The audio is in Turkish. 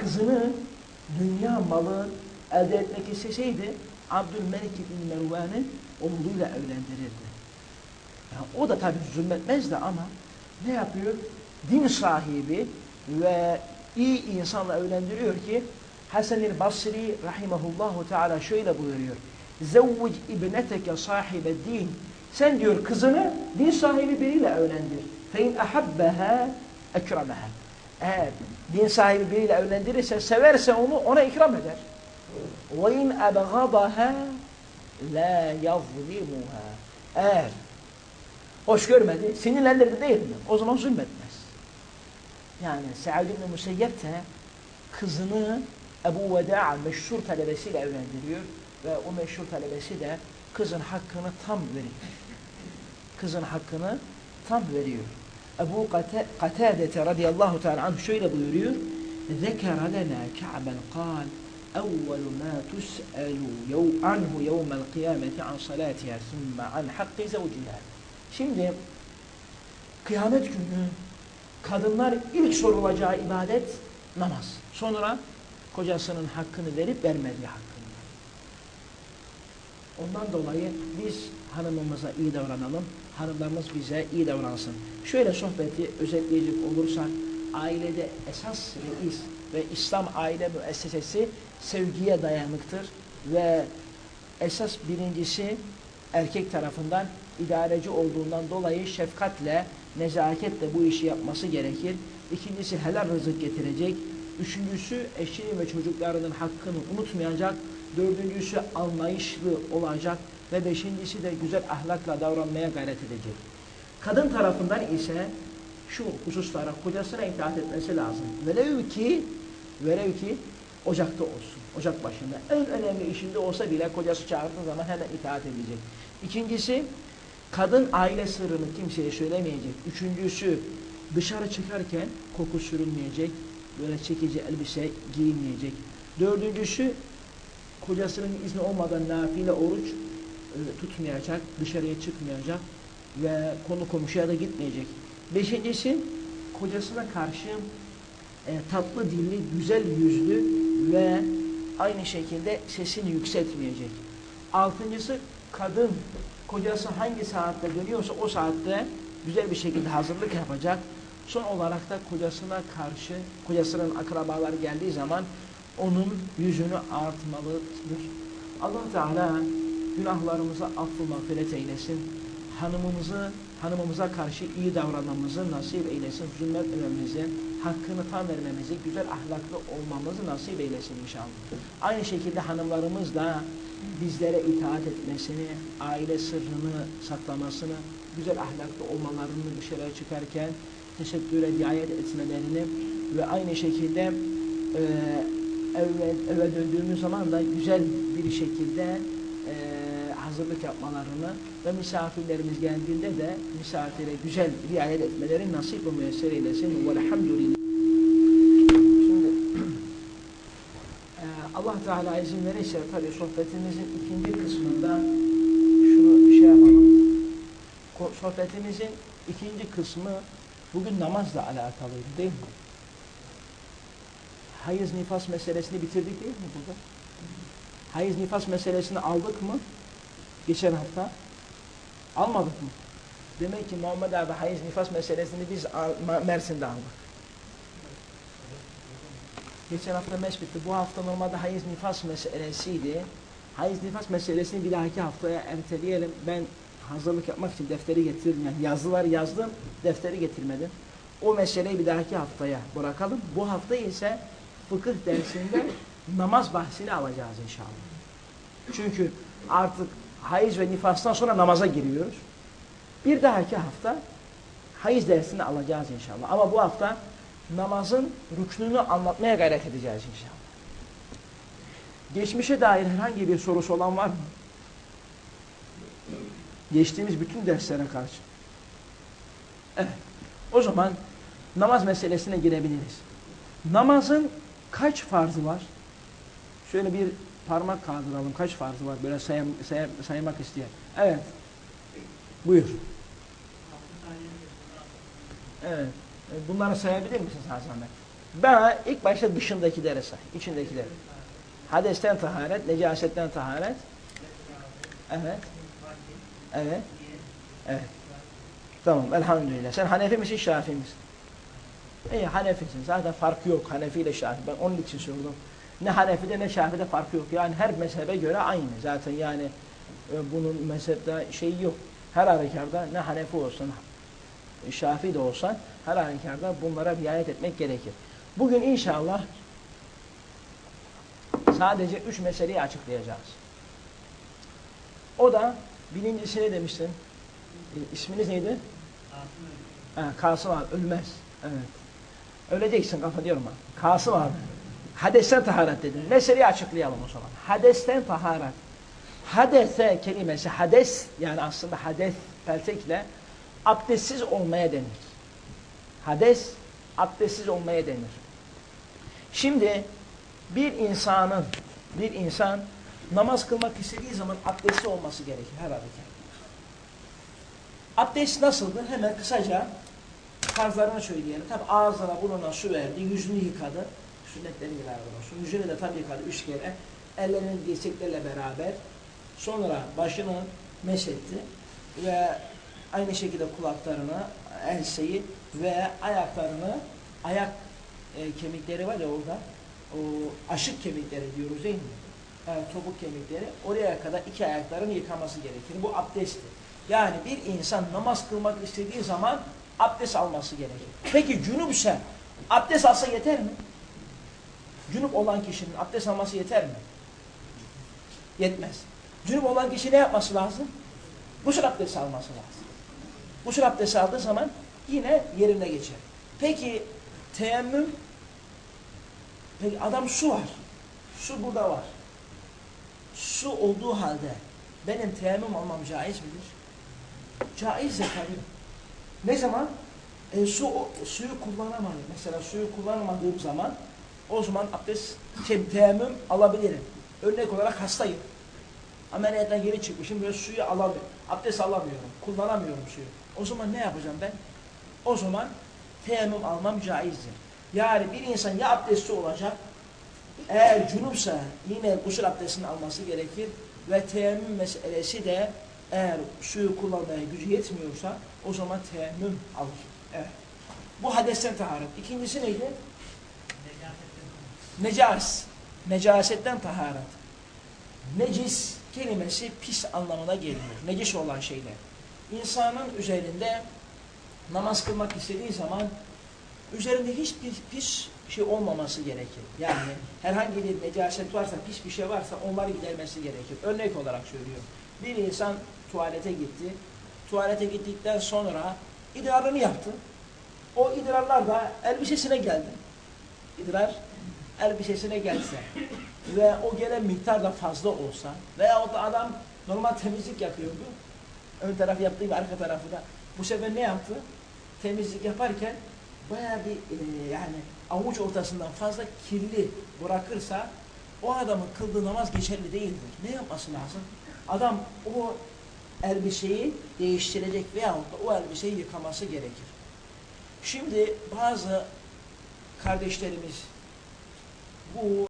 kızını dünya malı elde etmek isteseydi Abdülmelik bin Mervan'ı oğluyla evlendirirdi. Yani o da tabii zulmetmezdi ama ne yapıyor? Din sahibi ve iyi insanla evlendiriyor ki Hasan-ı Basri rahimahullahu teala şöyle buyuruyor. Zevvic ibneteke sahibe din. Sen diyor kızını din sahibi biriyle evlendir. Fe in ahabbeha ekremeha. Eğer din sahibi biriyle evlendirirse, severse onu, ona ikram eder. İn ebgadaha la yazlimuha. Eğer hoş görmedi, sinirlendirdi değil mi? O zaman zulmetmez. Yani Sa'd ibn Museyyep de kızını Ebu Veda meşhur talebesiyle evlendiriyor ve o meşhur talebesi de kızın hakkını tam veriyor. Kızın hakkını tam veriyor. Ebu Katade radıyallahu teala anh şöyle buyuruyor. ذكر لنا كعبا قال أول ما تسأل يو عنه يوم القيامة عن صلاتها ثم عن حق زوجها. Şimdi kıyamet günü kadınlar ilk sorulacağı ibadet namaz. Sonra kocasının hakkını verip vermediği hakkını. Ondan dolayı biz hanımımıza iyi davranalım, hanımlarımız bize iyi davransın. Şöyle sohbeti özetleyecek olursak, ailede esas reis ve İslam aile müessesesi sevgiye dayanıktır ve esas birincisi erkek tarafından idareci olduğundan dolayı şefkatle, nezaketle bu işi yapması gerekir. İkincisi helal rızık getirecek. Üçüncüsü eşinin ve çocuklarının hakkını unutmayacak. Dördüncüsü anlayışlı olacak. Ve beşincisi de güzel ahlakla davranmaya gayret edecek. Kadın tarafından ise şu hususlara kocasına itaat etmesi lazım. Velev ki, velev ki ocakta olsun. Ocak başında. En önemli işinde olsa bile kocası çağırdığı zaman hemen itaat edecek. İkincisi, kadın aile sırrını kimseye söylemeyecek. Üçüncüsü, dışarı çıkarken koku sürülmeyecek. Böyle çekici elbise giyinmeyecek. Dördüncüsü, kocasının izni olmadan nafile oruç e, tutmayacak, dışarıya çıkmayacak ve konu komşuya da gitmeyecek. Beşincisi, kocasına karşı e, tatlı dilli, güzel yüzlü ve aynı şekilde sesini yükseltmeyecek. Altıncısı, kadın kocası hangi saatte dönüyorsa o saatte güzel bir şekilde hazırlık yapacak. Son olarak da kocasına karşı, kocasının akrabaları geldiği zaman onun yüzünü artmalıdır. Allah Teala günahlarımızı affı mağfiret eylesin. Hanımımızı, hanımımıza karşı iyi davranmamızı nasip eylesin. Zulmetmememizi, hakkını tam vermemizi, güzel ahlaklı olmamızı nasip eylesin inşallah. Aynı şekilde hanımlarımız da bizlere itaat etmesini, aile sırrını saklamasını, güzel ahlaklı olmalarını dışarıya çıkarken tesettüre riayet etmelerini ve aynı şekilde e, eve, eve döndüğümüz zaman da güzel bir şekilde e, hazırlık yapmalarını ve misafirlerimiz geldiğinde de misafire güzel riayet etmeleri nasip ve müyesser eylesin. Velhamdülillah. Allah Teala izin verirse tabi sohbetimizin ikinci kısmında şunu şey yapalım. Sohbetimizin ikinci kısmı bugün namazla alakalıydı değil mi? Hayız nifas meselesini bitirdik değil mi burada? Hayız nifas meselesini aldık mı? Geçen hafta. Almadık mı? Demek ki Muhammed abi hayız nifas meselesini biz Mersin'de aldık. Geçen hafta meş bitti. Bu hafta normalde hayız nifas meselesiydi. Hayız nifas meselesini bir dahaki haftaya erteleyelim. Ben hazırlık yapmak için defteri getirdim. Yani yazılar yazdım, defteri getirmedim. O meseleyi bir dahaki haftaya bırakalım. Bu hafta ise fıkıh dersinde namaz bahsini alacağız inşallah. Çünkü artık hayız ve nifastan sonra namaza giriyoruz. Bir dahaki hafta hayız dersini alacağız inşallah. Ama bu hafta namazın rüknünü anlatmaya gayret edeceğiz inşallah. Geçmişe dair herhangi bir sorusu olan var mı? Geçtiğimiz bütün derslere karşı. Evet. O zaman namaz meselesine girebiliriz. Namazın kaç farzı var? Şöyle bir parmak kaldıralım. Kaç farzı var? Böyle say say saymak isteyen. Evet. Buyur. Evet. Bunları sayabilir misin sen zahmet? Bana ilk başta dışındakileri say, içindekileri. Hadesten taharet, necasetten taharet. Evet. Evet. Evet. Tamam, elhamdülillah. Sen Hanefi misin, Şafii misin? İyi, Hanefisin. Zaten farkı yok Hanefi ile Şafii. Ben onun için sordum. Ne Hanefi'de ne Şafii'de farkı yok. Yani her mezhebe göre aynı. Zaten yani e, bunun mezhepte şeyi yok. Her halükarda ne Hanefi olsun, Şafii de olsan her halükarda bunlara riayet etmek gerekir. Bugün inşallah sadece üç meseleyi açıklayacağız. O da birincisi ne demiştin? E, isminiz neydi? Ha, Kasım abi ölmez. Evet. Öleceksin kafa diyorum ben. Kasım abi. Hadesten taharet dedim. Meseleyi açıklayalım o zaman. Hadesten taharet. Hadese kelimesi hades yani aslında hades peltekle abdestsiz olmaya denir. Hades abdestsiz olmaya denir. Şimdi bir insanın bir insan namaz kılmak istediği zaman abdestli olması gerekir her hareket. Abdest nasıldır? Hemen kısaca tarzlarını söyleyelim. Tabi ağzına burnuna su verdi, yüzünü yıkadı. Sünnetlerin beraber olsun. Yüzünü de tabi yıkadı üç kere. Ellerinin dirseklerle beraber. Sonra başını mesetti ve aynı şekilde kulaklarını, enseyi ve ayaklarını, ayak e, kemikleri var ya orada, o aşık kemikleri diyoruz değil mi? Evet, topuk kemikleri. Oraya kadar iki ayaklarını yıkaması gerekir. Bu abdestti. Yani bir insan namaz kılmak istediği zaman abdest alması gerekir. Peki cünüpse abdest alsa yeter mi? Cünüp olan kişinin abdest alması yeter mi? Yetmez. Cünüp olan kişi ne yapması lazım? Gusül abdesti alması lazım. Gusül abdesti aldığı zaman yine yerine geçer. Peki teyemmüm Peki adam su var. Su burada var. Su olduğu halde benim teyemmüm almam caiz midir? Caizdir tabii. Ne zaman? E, su, suyu kullanamadım. Mesela suyu kullanamadığım zaman o zaman abdest, şey, teyemmüm alabilirim. Örnek olarak hastayım. Ameliyattan yeni çıkmışım böyle suyu alamıyorum. Abdest alamıyorum. Kullanamıyorum suyu. O zaman ne yapacağım ben? O zaman teyemmüm almam caizdir. Yani bir insan ya abdestli olacak, eğer cunupsa yine gusül abdestini alması gerekir ve teyemmüm meselesi de eğer suyu kullanmaya gücü yetmiyorsa o zaman teyemmüm alır. Evet. Bu hadesten taharet. İkincisi neydi? Necas. Necasetten taharet. Necis kelimesi pis anlamına geliyor. Necis olan şeyler. İnsanın üzerinde namaz kılmak istediği zaman üzerinde hiçbir pis şey olmaması gerekir. Yani herhangi bir necaset varsa, pis bir şey varsa onları gidermesi gerekir. Örnek olarak söylüyorum. Bir insan tuvalete gitti. Tuvalete gittikten sonra idrarını yaptı. O idrarlar da elbisesine geldi. İdrar elbisesine gelse ve o gelen miktar da fazla olsa veya da adam normal temizlik yapıyordu. Ön tarafı yaptığı gibi arka tarafı da. Bu sefer ne yaptı? Temizlik yaparken bayağı bir e, yani avuç ortasından fazla kirli bırakırsa o adamın kıldığı namaz geçerli değildir. Ne yapması lazım? Adam o elbiseyi değiştirecek veyahut da o elbiseyi yıkaması gerekir. Şimdi bazı kardeşlerimiz bu